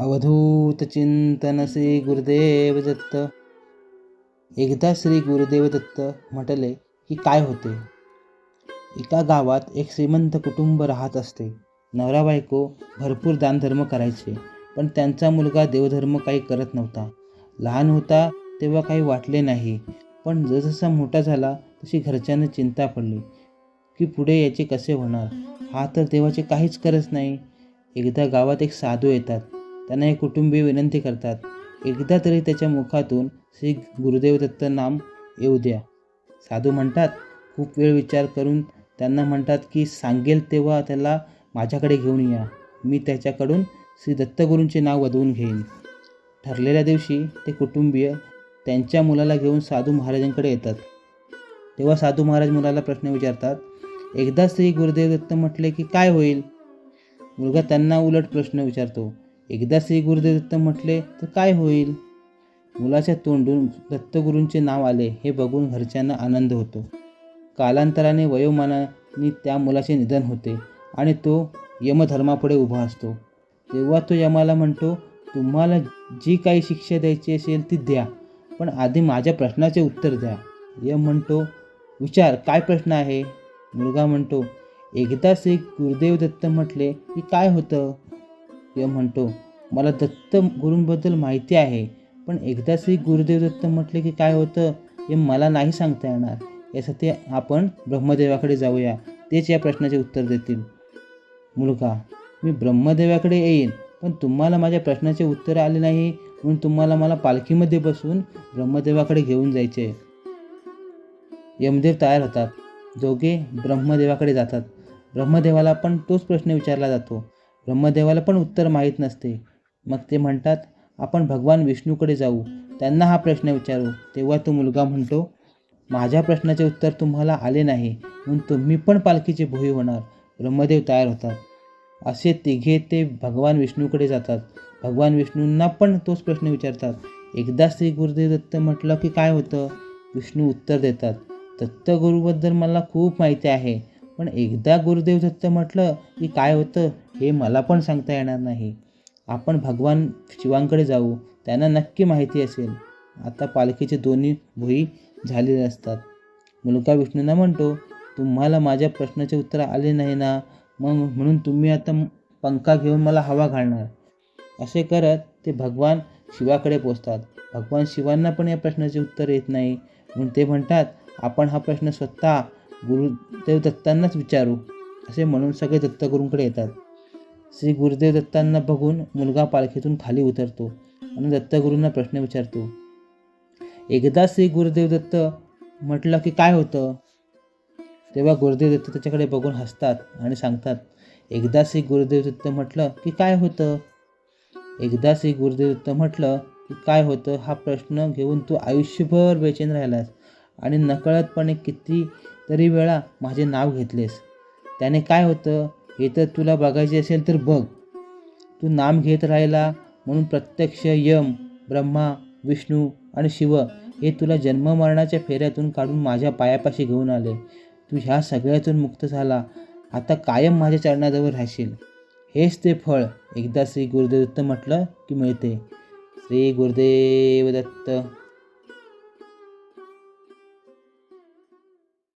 अवधूत चिंतन श्री गुरुदेव दत्त. एकदा श्री गुरुदेव दत्त म्हटले की काय होते? एका गावात एक श्रीमंत कुटुंब राहत असते. नवरा बायको भरपूर दानधर्म करायचे पण त्यांचा मुलगा देवधर्म काही करत नव्हता. लहान होता तेव्हा काही वाटले नाही पण जसजसा मोठा झाला तशी घरच्यांना चिंता पडली की पुढे याचे कसे होणार? हा तर देवाचे काहीच करत नाही. एकदा गावात एक साधू येतात. त्यांना हे कुटुंबीय विनंती करतात. एकदा तरी त्याच्या मुखातून श्री गुरुदेव दत्त नाम येऊ द्या. साधू म्हणतात खूप वेळ विचार करून त्यांना म्हणतात की सांगेल तेव्हा त्याला माझ्याकडे घेऊन या. मी त्याच्याकडून श्री दत्तगुरूंचे नाव वधवून घेईन. ठरलेल्या दिवशी ते कुटुंबीय त्यांच्या मुलाला घेऊन साधू महाराजांकडे येतात. तेव्हा साधू महाराज मुलाला प्रश्न विचारतात एकदा श्री गुरुदेव दत्त म्हटले की काय होईल? मुलगा त्यांना उलट प्रश्न विचारतो एकदा श्री गुरुदेव दत्त म्हटले तर काय होईल? मुलाच्या तोंडून दत्तगुरूंचे नाव आले हे बघून घरच्यांना आनंद होतो. कालांतराने वयोमानाने त्या मुलाचे निधन होते आणि तो यमधर्मापुढे उभा असतो. तेव्हा तो यमाला म्हणतो तुम्हाला जी काही शिक्षा द्यायची असेल ती द्या पण आधी माझ्या प्रश्नाचे उत्तर द्या. यम म्हणतो विचार काय प्रश्न आहे? मुलगा म्हणतो एकदा श्री गुरुदेव दत्त म्हटले की काय होतं? म्हणतो मला दत्त गुरूंबद्दल माहिती आहे पण एकदा श्री गुरुदेव दत्त म्हटले की काय होतं हे मला नाही सांगता येणार. यासाठी आपण ब्रह्मदेवाकडे जाऊया तेच या प्रश्नाचे उत्तर देतील. मुलगा मी ब्रह्मदेवाकडे येईन पण तुम्हाला माझ्या प्रश्नाचे उत्तर आले नाही म्हणून तुम्हाला मला पालखीमध्ये बसून ब्रह्मदेवाकडे घेऊन जायचे यमदेव तयार होतात. दोघे ब्रह्मदेवाकडे जातात. ब्रह्मदेवाला पण तोच प्रश्न विचारला जातो. ब्रह्मदेवाला पण उत्तर माहीत नसते. मग ते म्हणतात आपण भगवान विष्णूकडे जाऊ. त्यांना हा प्रश्न विचारू. तेव्हा तो मुलगा म्हणतो माझ्या प्रश्नाचे उत्तर तुम्हाला आले नाही. म्हणून तुम्ही पण पालखीचे भोई होणार. ब्रह्मदेव तयार होतात. असे तिघे ते भगवान विष्णूकडे जातात. भगवान विष्णूंना पण तोच प्रश्न विचारतात. एकदा श्री गुरुदेव दत्त म्हटलं की काय होतं? विष्णू उत्तर देतात दत्तगुरूबद्दल मला खूप माहिती आहे. पण एकदा गुरुदेव दत्त म्हटलं की काय होतं हे मला पण सांगता येणार नाही. आपण भगवान शिवांकडे जाऊ त्यांना नक्की माहिती असेल. आता पालखीचे दोन्ही भुई झालेले असतात. मुलगा विष्णूंना म्हणतो तुम्हाला माझ्या प्रश्नाचे उत्तर आले नाही ना? मग म्हणून तुम्ही आता पंखा घेऊन मला हवा घालणार. असे करत ते भगवान शिवाकडे पोचतात. भगवान शिवांना पण या प्रश्नाचे उत्तर येत नाही. म्हणून ते म्हणतात आपण हा प्रश्न स्वतः गुरुदेव दत्तांनाच विचारू असे म्हणून सगळे दत्तगुरूंकडे येतात. श्री गुरुदेव दत्तांना बघून मुलगा पालखीतून खाली उतरतो आणि दत्तगुरूंना प्रश्न विचारतो एकदा श्री गुरुदेव दत्त म्हटलं की काय होतं? तेव्हा गुरुदेव दत्त त्याच्याकडे बघून हसतात आणि सांगतात एकदा श्री गुरुदेव दत्त म्हटलं की काय होतं? एकदा श्री गुरुदेव दत्त म्हटलं की काय होतं हा प्रश्न घेऊन तू आयुष्यभर बेचैन राहिलास आणि नकळतपणे किती तरी वेळा माझे नाव घेतलेस. त्याने काय होतं? हे तर तुला बघायचे असेल तर बघ. तू नाम घेत राहिला म्हणून प्रत्यक्ष यम ब्रह्मा विष्णू आणि शिव हे तुला जन्ममरणाच्या फेऱ्यातून काढून माझ्या पायापाशी घेऊन आले. तू ह्या सगळ्यातून मुक्त झाला. आता कायम माझ्या चरणाजवळ राहशील. हेच ते फळ. एकदा श्री गुरुदेवदत्त म्हटलं की मिळते. श्री गुरुदेव दत्त.